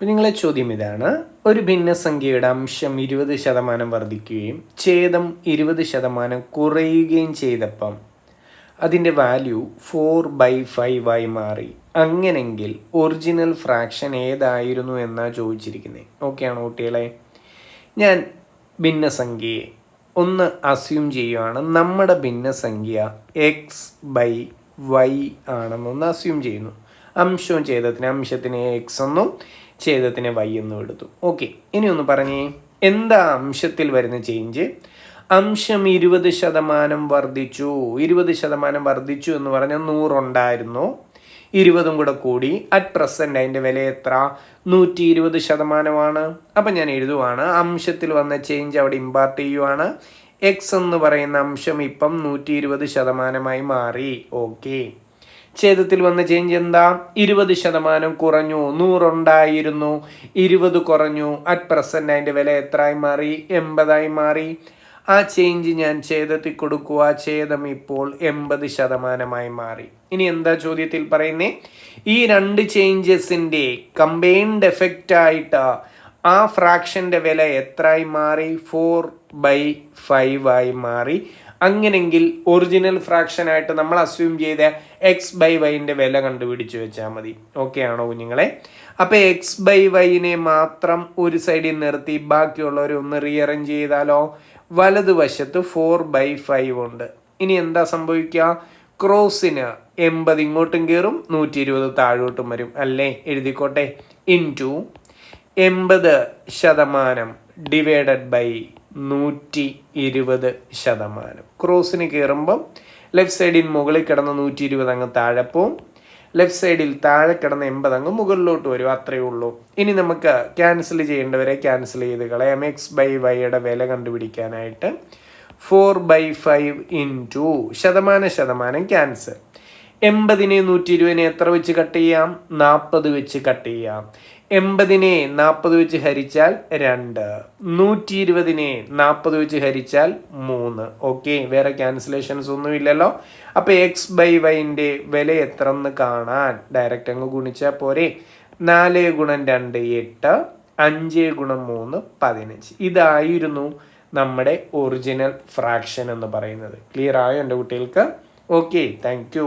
കുഞ്ഞുങ്ങളെ ചോദ്യം ഇതാണ്. ഒരു ഭിന്നസംഖ്യയുടെ അംശം ഇരുപത് ശതമാനം വർദ്ധിക്കുകയും ഛേദം ഇരുപത് ശതമാനം കുറയുകയും ചെയ്തപ്പം അതിന്റെ വാല്യൂ ഫോർ ബൈ ഫൈവ് ആയി മാറി. അങ്ങനെങ്കിൽ ഒറിജിനൽ ഫ്രാക്ഷൻ ഏതായിരുന്നു എന്നാണ് ചോദിച്ചിരിക്കുന്നത് ഓക്കെയാണോ കുട്ടികളെ? ഞാൻ ഭിന്നസംഖ്യയെ ഒന്ന് അസ്യൂം ചെയ്യുകയാണ് നമ്മുടെ ഭിന്നസംഖ്യ എക്സ് ബൈ വൈ ആണെന്നൊന്ന് അസ്യൂം ചെയ്യുന്നു. അംശവും ഛേദത്തിന് അംശത്തിന് എക്സ് എന്നും ഛേദത്തിന് വൈ എന്ന് എടുത്തു. ഓക്കെ ഇനി ഒന്ന് പറഞ്ഞേ. എന്താ അംശത്തിൽ വരുന്ന ചേഞ്ച് അംശം ഇരുപത് ശതമാനം വർദ്ധിച്ചു. ഇരുപത് ശതമാനം വർദ്ധിച്ചു എന്ന് പറഞ്ഞാൽ നൂറുണ്ടായിരുന്നു. ഇരുപതും കൂടെ കൂടി. അറ്റ് പ്രസന്റ് അതിന്റെ വില എത്ര? നൂറ്റി ഇരുപത് ശതമാനമാണ്. അപ്പം ഞാൻ എഴുതുവാണ്. അംശത്തിൽ വന്ന ചേഞ്ച് അവിടെ ഇമ്പാർട്ട് ചെയ്യുവാണ്. എക്സ് എന്ന് പറയുന്ന അംശം ഇപ്പം നൂറ്റി ഇരുപത് ശതമാനമായി മാറി. ഓക്കെ. ഛേദത്തിൽ വന്ന ചേഞ്ച് എന്താ? ഇരുപത് ശതമാനം കുറഞ്ഞു നൂറുണ്ടായിരുന്നു ഇരുപത് കുറഞ്ഞു. അറ്റ് പ്രസന്റ് അതിന്റെ വില എത്രയായി മാറി? എൺപതായി മാറി. ആ ചേഞ്ച് ഞാൻ ഛേദത്തിൽ കൊടുക്കുക. ഛേദം ഇപ്പോൾ എൺപത് ശതമാനമായി മാറി. ഇനി എന്താ ചോദ്യത്തിൽ പറയുന്നേ? ഈ രണ്ട് ചേഞ്ചസിന്റെ കമ്പൈൻഡ് എഫക്റ്റ് ആയിട്ട് ആ ഫ്രാക്ഷന്റെ വില എത്രയായി മാറി? ഫോർ ബൈ ഫൈവ് ആയി മാറി. അങ്ങനെങ്കിൽ ഒറിജിനൽ ഫ്രാക്ഷൻ ആയിട്ട് നമ്മൾ അസ്യൂം ചെയ്ത എക്സ് ബൈ വൈന്റെ വില കണ്ടുപിടിച്ച് വെച്ചാൽ മതി. ഓക്കെ ആണോ കുഞ്ഞുങ്ങളെ? അപ്പോൾ എക്സ് ബൈ വൈനെ മാത്രം ഒരു സൈഡിൽ നിർത്തി ബാക്കിയുള്ളവരെ ഒന്ന് റീഅറേഞ്ച് ചെയ്താലോ? വലതുവശത്ത് ഫോർ ബൈ ഫൈവ് ഉണ്ട്. ഇനി എന്താ സംഭവിക്കുക? ക്രോസിന് എൺപത് ഇങ്ങോട്ടും കയറും നൂറ്റി ഇരുപത് താഴോട്ടും വരും. അല്ലേ? എഴുതിക്കോട്ടെ. ഇൻ ടു എൺപത് ശതമാനം ഡിവൈഡഡ് ബൈ നൂറ്റി ഇരുപത് ശതമാനം. ക്രോസിന് കയറുമ്പം ലെഫ്റ്റ് സൈഡിൽ മുകളിൽ കിടന്ന നൂറ്റി ഇരുപത് അങ്ങ് താഴെ പോവും. ലെഫ്റ്റ് സൈഡിൽ താഴെ കിടന്ന എൺപത് അങ്ങ് മുകളിലോട്ട് വരും. അത്രയേ ഉള്ളൂ. ഇനി നമുക്ക് ക്യാൻസൽ ചെയ്യേണ്ടവരെ ക്യാൻസൽ ചെയ്ത് കളയാം. എക്സ് ബൈ വൈയുടെ വില കണ്ടുപിടിക്കാനായിട്ട് four by five into ശതമാന ശതമാനം ക്യാൻസൽ എൺപതിനെ നൂറ്റി ഇരുപതിനെ എത്ര വെച്ച് കട്ട് ചെയ്യാം? നാൽപ്പത് വെച്ച് കട്ട് ചെയ്യാം. എൺപതിനെ നാൽപ്പത് വെച്ച് ഹരിച്ചാൽ രണ്ട്. നൂറ്റി ഇരുപതിനെ നാൽപ്പത് വെച്ച് ഹരിച്ചാൽ മൂന്ന്. ഓക്കെ വേറെ ക്യാൻസലേഷൻസ് ഒന്നും ഇല്ലല്ലോ. അപ്പോൾ എക്സ് ബൈ വൈന്റെ വില എത്ര എന്ന് കാണാൻ ഡയറക്റ്റ് അങ്ങ് ഗുണിച്ചാൽ പോരെ. നാല് ഗുണം രണ്ട് എട്ട് അഞ്ച് ഗുണം മൂന്ന് പതിനഞ്ച്. ഇതായിരുന്നു നമ്മുടെ ഒറിജിനൽ ഫ്രാക്ഷൻ എന്ന് പറയുന്നത്. ക്ലിയർ ആയോ എന്റെ കുട്ടികൾക്ക്? Okay thank